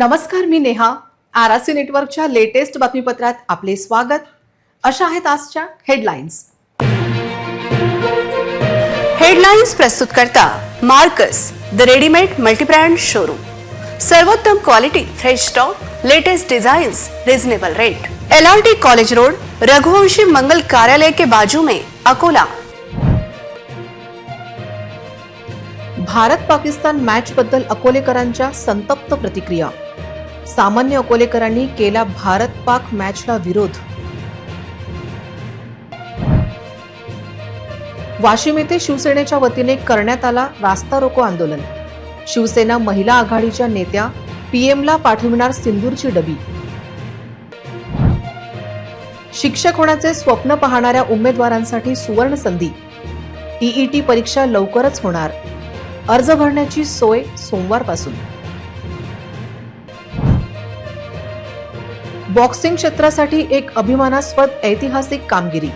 नमस्कार मी Neha. R C नेटवर्कच्या लेटेस्ट बातमीपत्रात आपले स्वागत. अशा आहेत आजच्या हेडलाईन्स. हेडलाईन्स प्रस्तुत करता Markus the readymade multibrand showroom. सर्वोत्तम quality fresh stock latest designs reasonable rate. L R T college road Raghuvanshi Mangal Karyalay के बाजू में अकोला. भारत पाकिस्तान मॅच बद्दल अकोलेकरांच्या संतप्त प्रतिक्रिया. सामान्य अकोलेकरांनी केला भारत पाक मॅचला विरोध. वाशिम येथे शिवसेनेच्या वतीने करण्यात आला रास्ता रोको आंदोलन. शिवसेना महिला आघाडीच्या नेत्या पीएमला पाठविणार सिंदूरची डबी. शिक्षक होण्याचे स्वप्न पाहणाऱ्या उमेदवारांसाठी सुवर्ण संधी. टीईटी परीक्षा लवकरच होणार. अर्ज भरण्याची सोय सोमवारपासून. बॉक्सिंग क्षेत्रासाठी एक अभिमानास्पद ऐतिहासिक कामगिरी.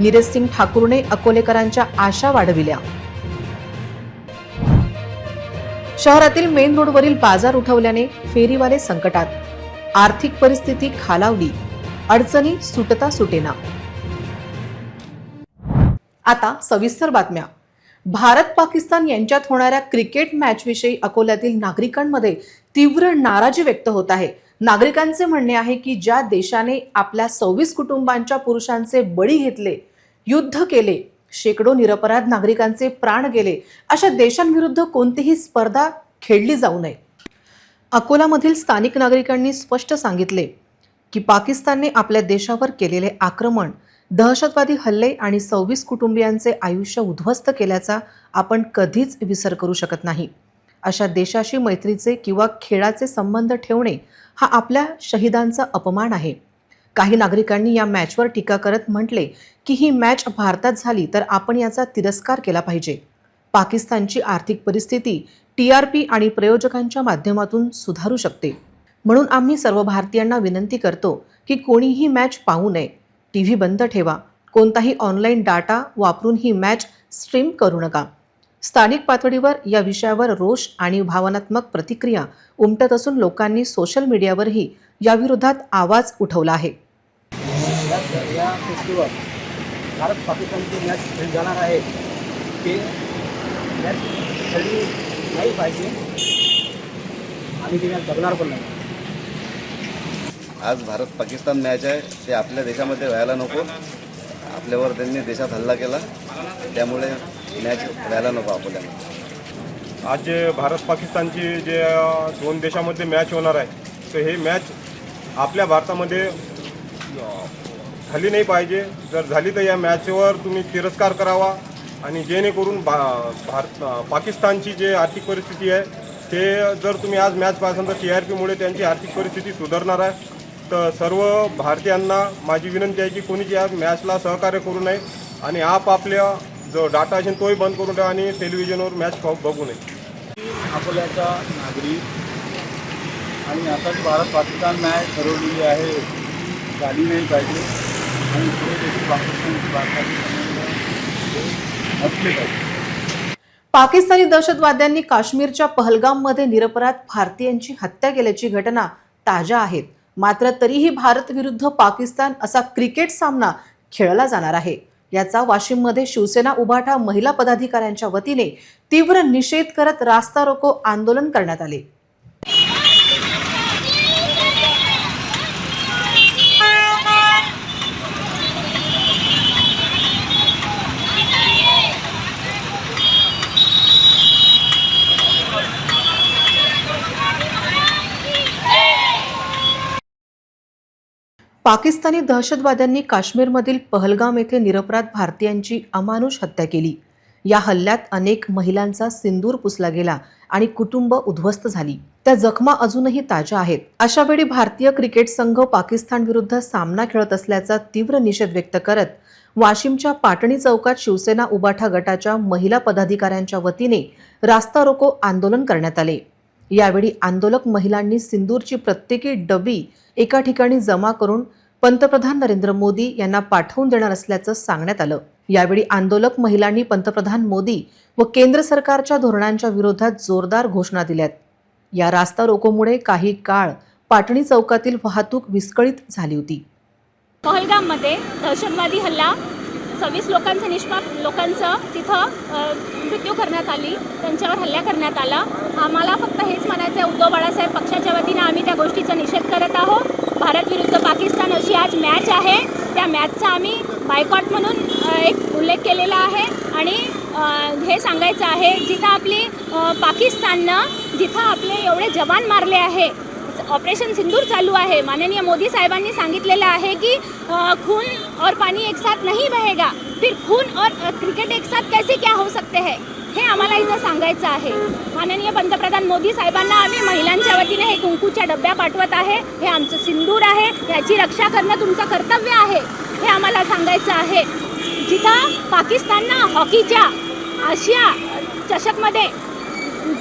नीरज सिंग ठाकूरने अकोलेकरांच्या आशा वाढविल्या. शहरातील मेन रोडवरील बाजार उठवल्याने फेरीवाले संकटात. आर्थिक परिस्थिती खालावली. अडचणी सुटता सुटेना. आता सविस्तर बातम्या. भारत पाकिस्तान यांच्यात होणाऱ्या क्रिकेट मॅचविषयी अकोल्यातील नागरिकांमध्ये तीव्र नाराजी व्यक्त होत आहे. नागरिकांचे म्हणणे आहे की ज्या देशाने आपल्या सव्वीस कुटुंबांच्या पुरुषांचे बळी घेतले युद्ध केले शेकडो निरपराध नागरिकांचे प्राण गेले अशा देशांविरुद्ध कोणतीही स्पर्धा खेळली जाऊ नये. अकोलामधील स्थानिक नागरिकांनी स्पष्ट सांगितले की पाकिस्तानने आपल्या देशावर केलेले आक्रमण दहशतवादी हल्ले आणि सव्वीस कुटुंबियांचे आयुष्य उद्ध्वस्त केल्याचा आपण कधीच विसर करू शकत नाही. अशा देशाशी मैत्रीचे किंवा खेळाचे संबंध ठेवणे हा आपल्या शहीदांचा अपमान आहे. काही नागरिकांनी या मॅचवर टीका करत म्हटले की ही मॅच भारतात झाली तर आपण याचा तिरस्कार केला पाहिजे. पाकिस्तानची आर्थिक परिस्थिती टी आर पी आणि प्रयोजकांच्या माध्यमातून सुधारू शकते. म्हणून आम्ही सर्व भारतीयांना विनंती करतो की कोणीही मॅच पाहू नये. टी व्ही बंद ठेवा. कोणताही ऑनलाईन डाटा वापरून ही मॅच स्ट्रीम करू नका. स्थानिक पातळीवर या विषयावर रोष आणि भावनात्मक प्रतिक्रिया उमटत असून लोकांनी सोशल मीडियावरही याविरोधात आवाज उठवला आहे. भारत पाकिस्तानची मॅच खेळ जाणार आहे. ते मॅच खेळली नाही पाहिजे. आणि ती मॅच जगणार पण नाही. आज भारत पाकिस्तान मॅच आहे. ते आपल्या देशामध्ये व्हायला नको. आपल्यावर त्यांनी देशात हल्ला केला. त्यामुळे मॅच व्हायला नको आपल्याला. आज जे भारत पाकिस्तानची जे दोन देशामध्ये मॅच होणार आहे तर हे मॅच आपल्या भारतामध्ये झाली नाही पाहिजे. जर झाली तर या मॅचवर तुम्ही तिरस्कार करावा आणि जेणेकरून भा भारत पाकिस्तानची जे आर्थिक परिस्थिती आहे ते जर तुम्ही आज मॅच पाहसाल तर टी आर पीमुळे त्यांची आर्थिक परिस्थिती सुधारणार आहे. तर सर्व भारतीयांना माझी विनंती आहे की कोणीच या मॅचला सहकार्य करू नये आणि आपापल्या जो डाटा असेल तोही बंद करून ठेवा आणि टेलिव्हिजनवर मॅच बघू नये. अकोल्याचा नागरिक आणि आता जी भारत पाकिस्तान मॅच ठरवलेली आहे. झाली नाही पाहिजे. आणि पुढे देखील पाकिस्तानची भारताची संबंध हे असले पाहिजे. पाकिस्तानी दहशतवाद्यांनी काश्मीरच्या पहलगाममध्ये निरपराध भारतीयांची हत्या केल्याची घटना ताज्या आहेत. मात्र तरीही भारत विरुद्ध पाकिस्तान असा क्रिकेट सामना खेळला जाणार आहे. याचा वाशिममध्ये शिवसेना उभाठा महिला पदाधिकाऱ्यांच्या वतीने तीव्र निषेध करत रास्ता रोको आंदोलन करण्यात आले. पाकिस्तानी दहशतवाद्यांनी काश्मीरमधील पहलगाम येथे निरपराध भारतीयांची अमानुष हत्या केली. या हल्ल्यात अनेक महिलांचा सिंदूर पुसला गेला आणि कुटुंब उद्ध्वस्त झाली. त्या जखमा अजूनही ताज्या आहेत. अशा वेळी भारतीय क्रिकेट संघ पाकिस्तान विरुद्ध सामना खेळत असल्याचा तीव्र निषेध व्यक्त करत वाशिमच्या पाटणी चौकात शिवसेना उबाठा गटाच्या महिला पदाधिकाऱ्यांच्या वतीने रास्ता रोको आंदोलन करण्यात आले. यावेळी आंदोलक महिलांनी सिंदूरची प्रत्येकी डबी एका ठिकाणी जमा करून पंतप्रधान नरेंद्र मोदी यांना पाठवून देणार असल्याचं सांगण्यात आलं. यावेळी आंदोलक महिलांनी पंतप्रधान मोदी व केंद्र सरकारच्या धोरणांच्या विरोधात जोरदार घोषणा दिल्यात. या रास्ता रोकोमुळे काही काळ पाटणी चौकातील वाहतूक विस्कळीत झाली होती. पहलगाममध्ये दहशतवादी हल्ला. सव्वीस लोकांचं निष्पाप लोकांचं तिथं मृत्यू करण्यात आली. त्यांच्यावर हल्ला करण्यात आला. आम्हाला फक्त हेच म्हणायचं आहे उद्धव बाळासाहेब पक्षाच्या वतीनं आम्ही त्या गोष्टीचा निषेध करत आहोत. भारत विरुद्ध पाकिस्तान अशी आज मॅच आहे. त्या मॅचचा आम्ही बायकॉट म्हणून एक उल्लेख केलेला आहे. आणि हे सांगायचं आहे जिथं आपली पाकिस्ताननं जिथं आपले एवढे जवान मारले आहे ऑपरेशन सिंदूर चालू आहे. माननीय मोदी साहेबांनी सांगितलेलं आहे की खून और पानी एक साथ नहीं बहेगा. फिर खून और क्रिकेट एक साथ कैसे क्या हो सकते हैं? हे आम्हाला इथं सांगायचं आहे. माननीय पंतप्रधान मोदी साहेबांना आम्ही महिलांच्या वतीने हे कुंकूच्या डब्या पाठवत आहे. हे आमचं सिंदूर आहे. याची रक्षा करणं तुमचं कर्तव्य आहे. हे आम्हाला सांगायचं आहे. जिथं पाकिस्ताननं हॉकीच्या आशिया चषकमध्ये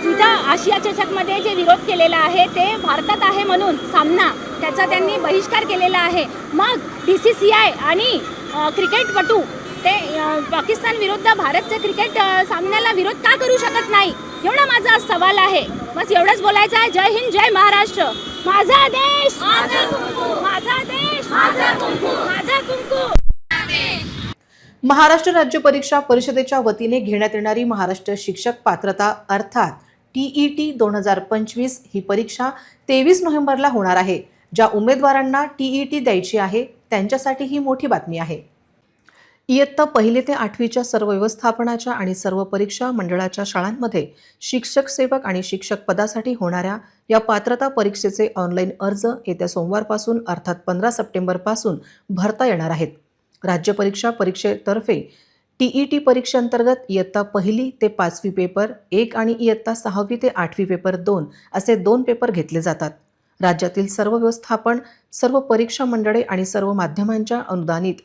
जिथं आशिया चषकमध्ये जे विरोध केलेला आहे ते भारतात आहे म्हणून सामना त्याचा त्यांनी बहिष्कार केलेला आहे. मग बी सी सी आय आणि क्रिकेटपटू ते पाकिस्तान विरुद्ध भारतच्या क्रिकेट सामन्याला विरोध का करू शकत नाही? एवढा माझा आज सवाल आहे. बस एवढंच बोलायचं आहे. जय हिंद जय महाराष्ट्र. माझा देश! माझा देश! माझा कुंकू. माझा कुंकू. महाराष्ट्र राज्य परीक्षा परिषदेच्या वतीने घेण्यात येणारी महाराष्ट्र शिक्षक पात्रता अर्थात टीई टी दोन हजार पंचवीस ही परीक्षा तेवीस नोव्हेंबरला होणार आहे. ज्या उमेदवारांना टीई टी द्यायची आहे त्यांच्यासाठी ही मोठी बातमी आहे. इयत्ता पहिली ते आठवीच्या सर्व व्यवस्थापनाच्या आणि सर्व परीक्षा मंडळाच्या शाळांमध्ये शिक्षक सेवक आणि शिक्षक पदासाठी होणाऱ्या या पात्रता परीक्षेचे ऑनलाईन अर्ज येत्या सोमवारपासून अर्थात पंधरा सप्टेंबरपासून भरता येणार आहेत. राज्य परीक्षा परीक्षेतर्फे टीई टी परीक्षेअंतर्गत इयत्ता पहिली ते पाचवी पेपर एक आणि इयत्ता सहावी ते आठवी पेपर दोन असे दोन पेपर घेतले जातात. राज्यातील सर्व व्यवस्थापन सर्व परीक्षा मंडळे आणि सर्व माध्यमांच्या अनुदानित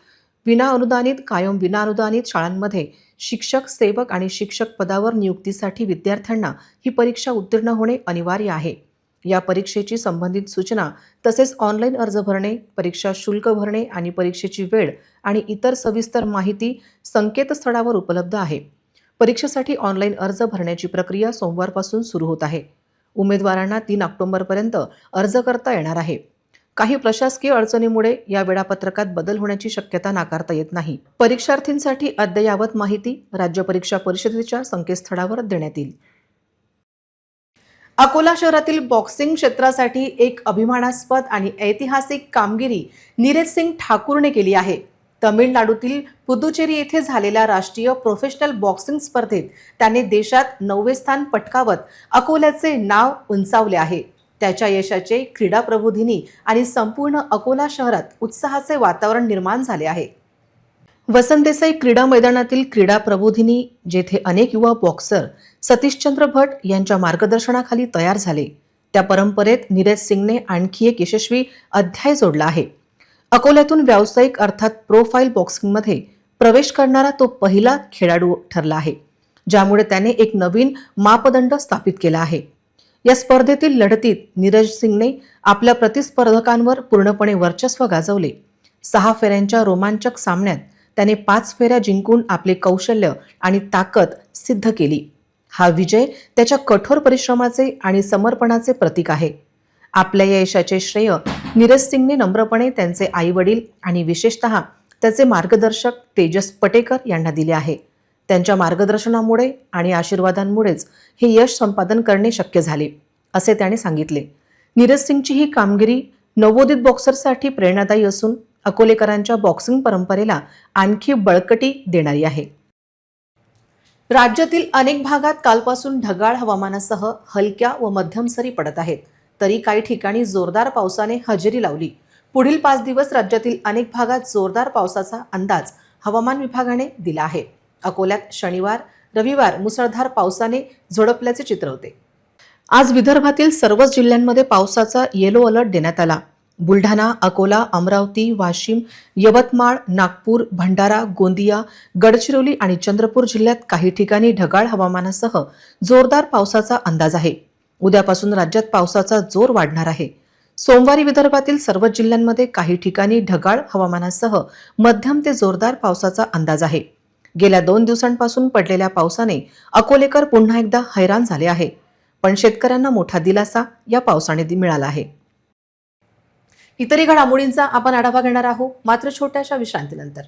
विना अनुदानित कायम विना अनुदानित शाळांमध्ये शिक्षक सेवक आणि शिक्षक पदावर नियुक्तीसाठी विद्यार्थ्यांना ही परीक्षा उत्तीर्ण होणे अनिवार्य आहे. या परीक्षेची संबंधित सूचना तसेच ऑनलाईन अर्ज भरणे परीक्षा शुल्क भरणे आणि परीक्षेची वेळ आणि इतर सविस्तर माहिती संकेतस्थळावर उपलब्ध आहे. परीक्षेसाठी ऑनलाईन अर्ज भरण्याची प्रक्रिया सोमवारपासून सुरू होत आहे. उमेदवारांना तीन ऑक्टोबरपर्यंत अर्ज करता येणार आहे. काही प्रशासकीय अडचणीमुळे या वेळापत्रकात बदल होण्याची शक्यता नाकारता येत नाही. परीक्षार्थींसाठी अद्ययावत माहिती राज्य परीक्षा परिषदेच्या संकेतस्थळावर देण्यात येईल. अकोला शहरातील बॉक्सिंग क्षेत्रासाठी एक अभिमानास्पद आणि ऐतिहासिक कामगिरी नीरज सिंग ठाकूरने केली आहे. तमिळनाडूतील पुदुचेरी येथे झालेल्या राष्ट्रीय प्रोफेशनल बॉक्सिंग स्पर्धेत त्याने देशात नववे स्थान पटकावत अकोल्याचे नाव उंचावले आहे. त्याच्या यशाचे क्रीडा प्रबोधिनी आणि संपूर्ण अकोला शहरात उत्साहाचे वातावरण निर्माण झाले आहे. वसंत देसाई क्रीडा मैदानातील क्रीडा प्रबोधिनी जेथे अनेक युवा बॉक्सर सतीशचंद्र भट यांच्या मार्गदर्शनाखाली तयार झाले. त्या परंपरेत नीरज सिंगने आणखी एक यशस्वी अध्याय जोडला आहे. अकोल्यातून व्यावसायिक अर्थात प्रोफाईल बॉक्सिंगमध्ये प्रवेश करणारा तो पहिला खेळाडू ठरला आहे ज्यामुळे त्याने एक नवीन मापदंड स्थापित केला आहे. या स्पर्धेतील लढतीत नीरज सिंगने आपल्या प्रतिस्पर्धकांवर पूर्णपणे वर्चस्व गाजवले. सहा फेऱ्यांच्या रोमांचक सामन्यात त्याने पाच फेऱ्या जिंकून आपले कौशल्य आणि ताकद सिद्ध केली. हा विजय त्याच्या कठोर परिश्रमाचे आणि समर्पणाचे प्रतीक आहे. आपल्या या यशाचे श्रेय नीरज सिंगने नम्रपणे त्यांचे आई वडील आणि विशेषतः त्याचे मार्गदर्शक तेजस पटेकर यांना दिले आहे. त्यांच्या मार्गदर्शनामुळे आणि आशीर्वादांमुळेच हे यश संपादन करणे शक्य झाले असे त्याने सांगितले. नीरज सिंगची ही कामगिरी नवोदित बॉक्सरसाठी प्रेरणादायी असून अकोलेकरांच्या बॉक्सिंग परंपरेला आणखी बळकटी देणारी आहे. राज्यातील अनेक भागात कालपासून ढगाळ हवामानासह हलक्या व मध्यम सरी पडत आहेत. तरी काही ठिकाणी जोरदार पावसाने हजेरी लावली. पुढील पाच दिवस राज्यातील अनेक भागात जोरदार पावसाचा अंदाज हवामान विभागाने दिला आहे. अकोल्यात शनिवार रविवार मुसळधार पावसाने झोडपल्याचे चित्र होते. आज विदर्भातील सर्वच जिल्ह्यांमध्ये पावसाचा येलो अलर्ट देण्यात आला. बुलढाणा अकोला अमरावती वाशिम यवतमाळ नागपूर भंडारा गोंदिया गडचिरोली आणि चंद्रपूर जिल्ह्यात काही ठिकाणी ढगाळ हवामानासह जोरदार पावसाचा अंदाज आहे. उद्यापासून राज्यात पावसाचा जोर वाढणार आहे. सोमवारी विदर्भातील सर्वच जिल्ह्यांमध्ये काही ठिकाणी ढगाळ हवामानासह मध्यम ते जोरदार पावसाचा अंदाज आहे. गेल्या दोन दिवसांपासून पडलेल्या पावसाने अकोलेकर पुन्हा एकदा हैराण झाले आहे. पण शेतकऱ्यांना मोठा दिलासा या पावसाने मिळाला आहे. इतरही घडामोडींचा आपण आढावा घेणार आहोत. मात्र छोट्याशा विश्रांतीनंतर.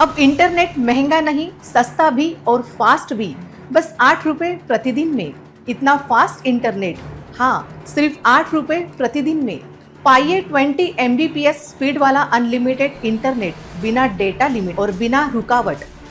अब इंटरनेट महंगा नहीं सस्ता भी और फास्ट भी. बस आठ रुपये प्रतिदिन में. इतना फास्ट इंटरनेट हाँ सिर्फ आठ रुपये प्रतिदिन में. पाइए 20 एम स्पीड वाला अनलिमिटेड इंटरनेट बिना डेटा लिमिट और बिना रुकावट.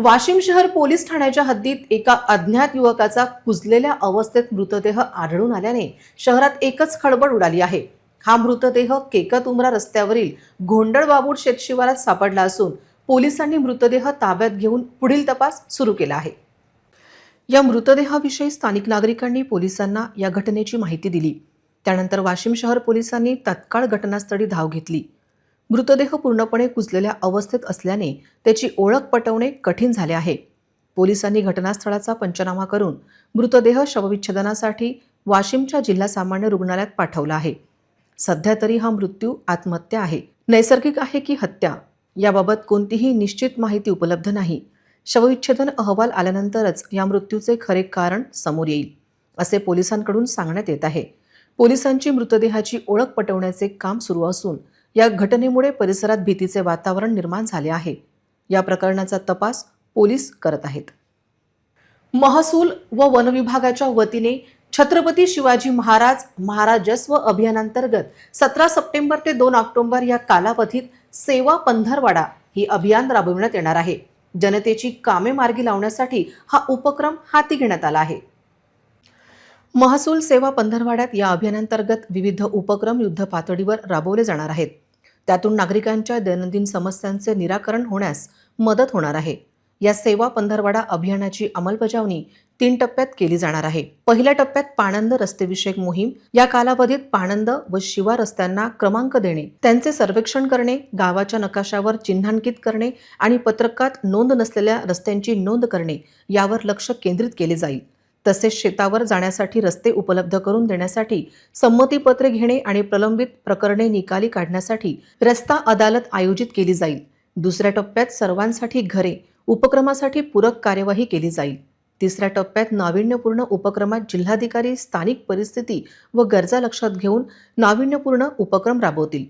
वाशिम शहर पोलीस ठाण्याच्या हद्दीत एका अज्ञात युवकाचा कुजलेल्या अवस्थेत मृतदेह आढळून आल्याने शहरात एकच खळबळ उडाली आहे. हा मृतदेह केकत उमरा रस्त्यावरील घोंडळबाबूड शेतशिवारात सापडला असून पोलिसांनी मृतदेह ताब्यात घेऊन पुढील तपास सुरू केला आहे. या मृतदेहाविषयी स्थानिक नागरिकांनी पोलिसांना या घटनेची माहिती दिली. त्यानंतर वाशिम शहर पोलिसांनी तत्काळ घटनास्थळी धाव घेतली. मृतदेह पूर्णपणे कुजलेल्या अवस्थेत असल्याने त्याची ओळख पटवणे कठीण झाले आहे. पोलिसांनी घटनास्थळाचा पंचनामा करून मृतदेह शवविच्छेदनासाठी वाशिमच्या जिल्हा सामान्य रुग्णालयात पाठवला आहे. सध्या तरी हा मृत्यू आत्महत्या आहे. नैसर्गिक आहे की हत्या? याबाबत कोणतीही निश्चित माहिती उपलब्ध नाही. शवविच्छेदन अहवाल आल्यानंतरच या मृत्यूचे खरे कारण समोर येईल असे पोलिसांकडून सांगण्यात येत आहे. पोलिसांची मृतदेहाची ओळख पटवण्याचे काम सुरू असून या घटनेमुळे परिसरात भीतीचे वातावरण निर्माण झाले आहे. या प्रकरणाचा तपास पोलीस करत आहेत. महसूल व वन विभागाच्या वतीने छत्रपती शिवाजी महाराज महाराजस्व अभियानांतर्गत सतरा सप्टेंबर ते दोन ऑक्टोबर या कालावधीत सेवा पंधरवाडा ही अभियान राबविण्यात येणार आहे. जनतेची कामे मार्गी लावण्यासाठी हा उपक्रम हाती घेण्यात आला आहे. महसूल सेवा पंधरवाड्यात या अभियानांतर्गत विविध उपक्रम युद्ध पातळीवर राबवले जाणार आहेत. त्यातून नागरिकांच्या दैनंदिन समस्यांचे निराकरण होण्यास मदत होणार आहे. या सेवा पंधरवाडा अभियानाची अंमलबजावणी तीन टप्प्यात केली जाणार आहे. पहिल्या टप्प्यात पाणंद रस्तेविषयक मोहीम या कालावधीत पाणंद व शिवा रस्त्यांना क्रमांक देणे त्यांचे सर्वेक्षण करणे गावाच्या नकाशावर चिन्हांकित करणे आणि पत्रकात नोंद नसलेल्या रस्त्यांची नोंद करणे यावर लक्ष केंद्रित केले जाईल. तसेच शेतावर जाण्यासाठी रस्ते उपलब्ध करून देण्यासाठी संमतीपत्रे घेणे आणि प्रलंबित प्रकरणे निकाली काढण्यासाठी रस्ता अदालत आयोजित केली जाईल. दुसऱ्या टप्प्यात सर्वांसाठी घरे उपक्रमासाठी पूरक कार्यवाही केली जाईल. तिसऱ्या टप्प्यात नाविन्यपूर्ण उपक्रमात जिल्हाधिकारी स्थानिक परिस्थिती व गरजा लक्षात घेऊन नाविन्यपूर्ण उपक्रम राबवतील.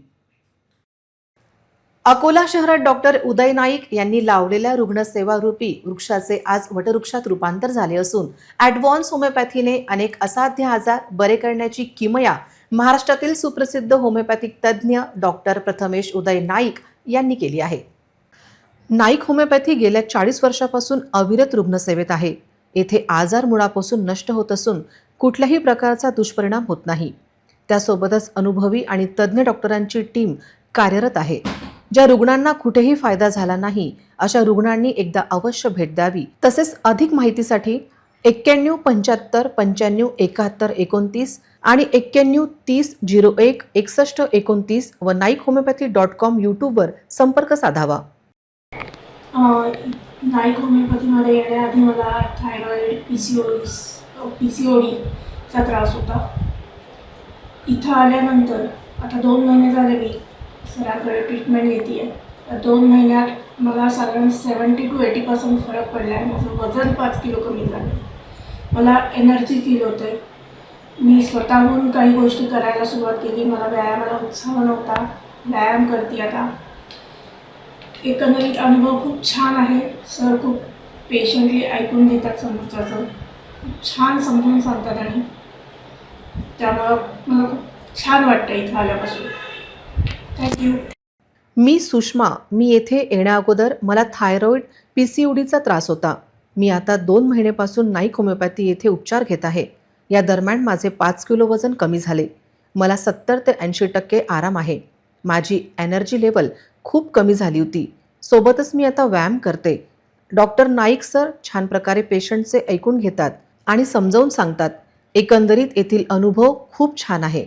अकोला शहरात डॉक्टर उदय नाईक यांनी लावलेल्या रुग्णसेवा रूपी वृक्षाचे आज वटवृक्षात रूपांतर झाले असून ॲडव्हान्स होमिओपॅथीने अनेक असाध्य आजार बरे करण्याची किमया महाराष्ट्रातील सुप्रसिद्ध होमिओपॅथिक तज्ज्ञ डॉक्टर प्रथमेश उदय नाईक यांनी केली आहे. नाईक होमिओपॅथी गेल्या चाळीस वर्षापासून अविरत रुग्णसेवेत आहे. येथे आजार मुळापासून नष्ट होत असून कुठल्याही प्रकारचा दुष्परिणाम होत नाही. त्यासोबतच अनुभवी आणि तज्ज्ञ डॉक्टरांची टीम कार्यरत आहे. ज्या रुग्णांना कुठेही फायदा झाला नाही अशा रुग्णांनी एकदा अवश्य भेट द्यावी. तसेच अधिक माहितीसाठी एक्क्याण्णव पंच्याहत्तर पंच्याण्णव एकाहत्तर एकोणतीस आणि एक्क्याण्णव तीस झिरो एक एकसष्ट एकोणतीस व नाईक होमिओपॅथी डॉट कॉम यूट्यूबवर संपर्क साधावा. नाईक होमिओपॅथीमध्ये येण्याआधी मला thyroid P C O P C O डीचा त्रास होता. इथं आल्यानंतर आता दोन महिने झाले मी सरांकडे ट्रीटमेंट घेते आहे तर दोन महिन्यात मला साधारण सेवन्टी टू एटी पर्सेंट फरक पडला आहे माझं वजन पाच किलो कमी झालं मला एनर्जी फील होते मी स्वतःहून काही गोष्टी करायला सुरुवात केली. मला व्यायामाला उत्साह नव्हता. व्यायाम करते आता. एकंदरीत अनुभव खूप छान आहे. सर खूप पेशंटली ऐकून घेतात समोरच्याचं. खूप छान समजून सांगतात आणि त्यामुळं मला खूप छान वाटतं इथं आल्यापासून. थँक्यू मी सुषमा मी येथे येण्याअगोदर मला थायरॉईड पी सी डीचा त्रास होता. मी आता दोन महिनेपासून नाईक होमिओपॅथी येथे उपचार घेत आहे. या दरम्यान माझे पाच किलो वजन कमी झाले. मला सत्तर ते ऐंशी टक्के आराम आहे. माझी एनर्जी लेवल खूप कमी झाली होती. सोबतच मी आता व्यायाम करते. डॉक्टर नाईक सर छान प्रकारे पेशंटचे ऐकून घेतात आणि समजावून सांगतात. एकंदरीत येथील अनुभव खूप छान आहे.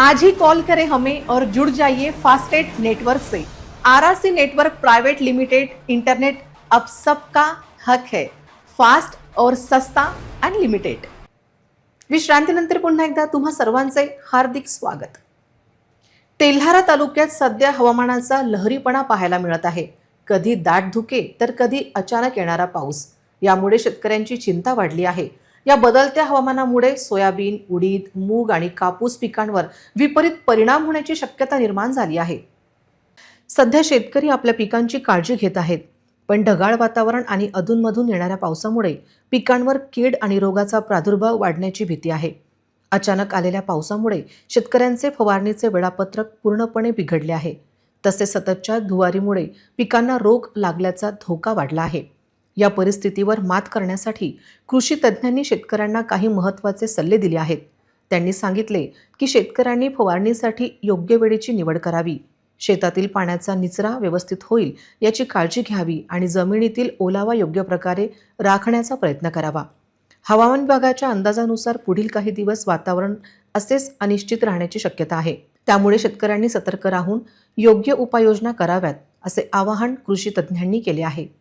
आज ही कॉल करें हमें और जुड़ जाइए फास्टेट नेटवर्क से। RRC network private limited internet अब सबका हक है। फास्ट और सस्ता अनलिमिटेड विश्रांतीनंतर पुन्हा एकदा तुम्हा सर्वांचे हार्दिक स्वागत। तेल्हारा तालुक्यात सध्या हवामानाचा लहरीपणा पाहायला मिळत आहे. कधी दाट धुके तर कधी अचानक येणारा पाऊस. यामुळे शेतकऱ्यांची चिंता वाढली आहे. या बदलत्या हवामानामुळे सोयाबीन उडीद मूग आणि कापूस पिकांवर विपरीत परिणाम होण्याची शक्यता निर्माण झाली आहे. सध्या शेतकरी आपल्या पिकांची काळजी घेत आहेत पण ढगाळ वातावरण आणि अधूनमधून येणाऱ्या पावसामुळे पिकांवर कीड आणि रोगाचा प्रादुर्भाव वाढण्याची भीती आहे. अचानक आलेल्या पावसामुळे शेतकऱ्यांचे फवारणीचे वेळापत्रक पूर्णपणे बिघडले आहे. तसेच सततच्या धुवारीमुळे पिकांना रोग लागल्याचा धोका वाढला आहे. या परिस्थितीवर मात करण्यासाठी कृषी तज्ज्ञांनी शेतकऱ्यांना काही महत्त्वाचे सल्ले दिले आहेत. त्यांनी सांगितले की शेतकऱ्यांनी फवारणीसाठी योग्य वेळेची निवड करावी. शेतातील पाण्याचा निचरा व्यवस्थित होईल याची काळजी घ्यावी आणि जमिनीतील ओलावा योग्य प्रकारे राखण्याचा प्रयत्न करावा. हवामान विभागाच्या अंदाजानुसार पुढील काही दिवस वातावरण असेच अनिश्चित राहण्याची शक्यता आहे. त्यामुळे शेतकऱ्यांनी सतर्क राहून योग्य उपाययोजना कराव्यात असे आवाहन कृषी तज्ज्ञांनी केले आहे.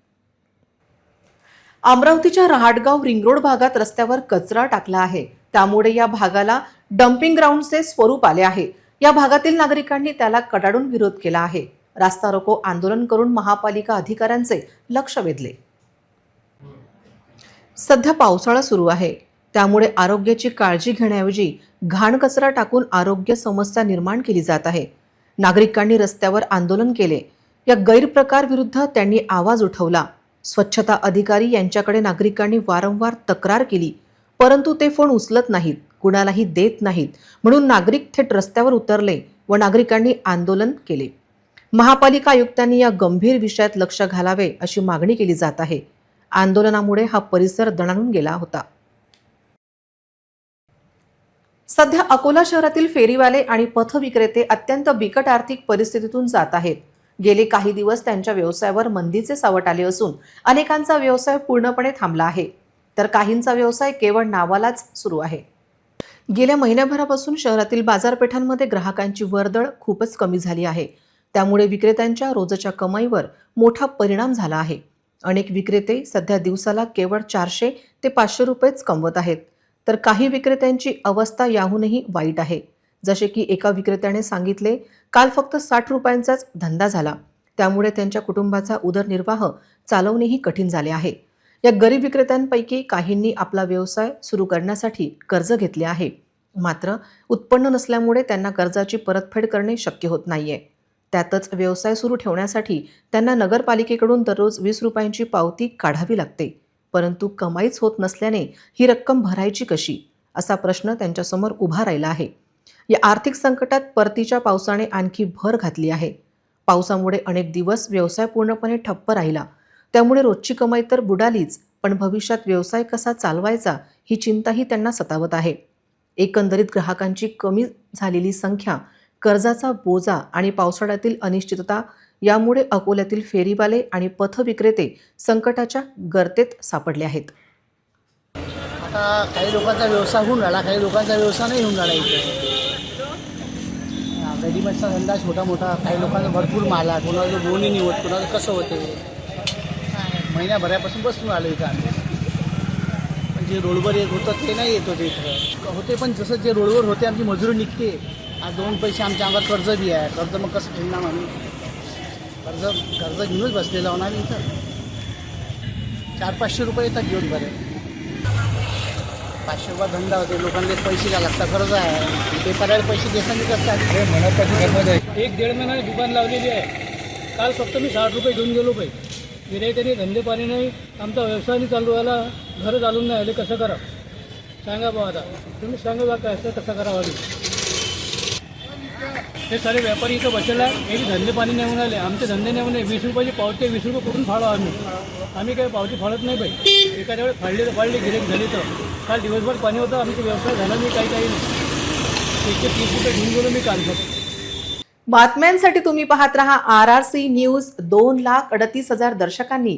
अमरावतीच्या रहाटगाव रिंग रोड भागात रस्त्यावर कचरा टाकला आहे. त्यामुळे या भागाला डम्पिंग ग्राउंडचे स्वरूप आले आहे. या भागातील नागरिकांनी त्याला कडाडून विरोध केला आहे. रास्ता रोको आंदोलन करून महापालिका अधिकाऱ्यांचे लक्ष वेधले. सध्या पावसाळा सुरू आहे. त्यामुळे आरोग्याची काळजी घेण्याऐवजी घाण कचरा टाकून आरोग्य समस्या निर्माण केली जात आहे. नागरिकांनी रस्त्यावर आंदोलन केले. या गैरप्रकार विरुद्ध त्यांनी आवाज उठवला. स्वच्छता अधिकारी यांच्याकडे नागरिकांनी वारंवार तक्रार केली परंतु ते फोन उचलत नाहीत कुणालाही देत नाहीत म्हणून नागरिक थेट रस्त्यावर उतरले व नागरिकांनी आंदोलन केले. महापालिका आयुक्तांनी या गंभीर विषयात लक्ष घालावे अशी मागणी केली जात आहे. आंदोलनामुळे हा परिसर दणाणून गेला होता. सध्या अकोला शहरातील फेरीवाले आणि पथविक्रेते अत्यंत बिकट आर्थिक परिस्थितीतून जात आहेत. गेले काही दिवस त्यांच्या व्यवसायावर मंदीचे सावट आले असून अनेकांचा व्यवसाय पूर्णपणे थांबला आहे. तर काहींचा व्यवसाय केवळ नावालाच सुरू आहे. गेल्या महिन्याभरापासून शहरातील बाजारपेठांमध्ये ग्राहकांची वर्दळ खूपच कमी झाली आहे. त्यामुळे विक्रेत्यांच्या रोजच्या कमाईवर मोठा परिणाम झाला आहे. अनेक विक्रेते सध्या दिवसाला केवळ चारशे ते पाचशे रुपयेच कमवत आहेत. तर काही विक्रेत्यांची अवस्था याहूनही वाईट आहे. जसे की एका विक्रेत्याने सांगितले काल फक्त साठ रुपयांचाच धंदा झाला. त्यामुळे त्यांच्या कुटुंबाचा उदरनिर्वाह चालवणेही कठीण झाले आहे. या गरीब विक्रेत्यांपैकी काहींनी आपला व्यवसाय सुरू करण्यासाठी कर्ज घेतले आहे. मात्र उत्पन्न नसल्यामुळे त्यांना कर्जाची परतफेड करणे शक्य होत नाहीये. त्यातच व्यवसाय सुरू ठेवण्यासाठी त्यांना नगरपालिकेकडून दररोज वीस रुपयांची पावती काढावी लागते. परंतु कमाईच होत नसल्याने ही रक्कम भरायची कशी? असा प्रश्न त्यांच्यासमोर उभा राहिला आहे. या आर्थिक संकटात परतीच्या पावसाने आणखी भर घातली आहे. पावसामुळे अनेक दिवस व्यवसाय पूर्णपणे ठप्प राहिला. त्यामुळे रोजची कमाई तर बुडालीच पण भविष्यात व्यवसाय कसा चालवायचा ही चिंताही त्यांना सतावत आहे. एकंदरीत ग्राहकांची कमी झालेली संख्या कर्जाचा बोजा आणि पावसाळ्यातील अनिश्चितता यामुळे अकोल्यातील फेरीवाले आणि पथविक्रेते संकटाच्या गर्तेत सापडले आहेत. आता काही लोकांचा व्यवसाय होऊन राहिला काही लोकांचा व्यवसाय नाही होऊन राहिला इथे. रेडीमेडचा धंदा छोटा मोठा काही लोकांना भरपूर माल आहे. कोणाचं बोनी नाही होत कोणाचं कसं होते महिन्याभरापासून बसून आलो इथं आम्ही. पण जे रोडवर येत होतं ते नाही येत होते इथं. होते पण जसं जे रोडवर होते आमची मजुरी निघते. आज दोन पैसे आमच्या अंगात कर्ज बी आहे. कर्ज मग कसं फेडणार आम्ही? कर्ज कर्ज घेऊनच बसलेलं होणार आम्ही इथं. चार पाचशे रुपये येतात घेऊन बरे. पाचशे रुपये धंदा होते. लोकांना पैसे द्यावे लागतात. कर्ज आहे. ते करायला पैसे देताना कसं एक दीड महिना दुकान लावलेली आहे. काल फक्त मी साठ रुपये घेऊन गेलो पाहिजे गिरायकाने धंदे पाणी नाही. आमचा व्यवसाय नाही चालू व्हायला घरं चालून नाही आले. कसं करा सांगा बा आता. तुम्ही सांगा बा काय असं कसं करावं हे सारे व्यापारी इथं बसलेला आहे हे धंदे पाणी नेऊन आले आमचे धंदे नेऊन वीस रुपयाची पावती वीस रुपये कुठून फाळो आम्ही? आम्ही काही पावती फाळत नाही बाई. एखाद्या वेळेस फाळली तर फाळली गिरेक झाली तर. काल दिवसभर पाणी होतं आमचा व्यवसाय झाला नाही काही काही नाही. एकशे तीस रुपये घेऊन गेलो मी काल फक्त बातम्यांसाठी तुम्ही पाहत रहा आर आर सी न्यूज दोन लाख अडतीस हजार दर्शकांनी.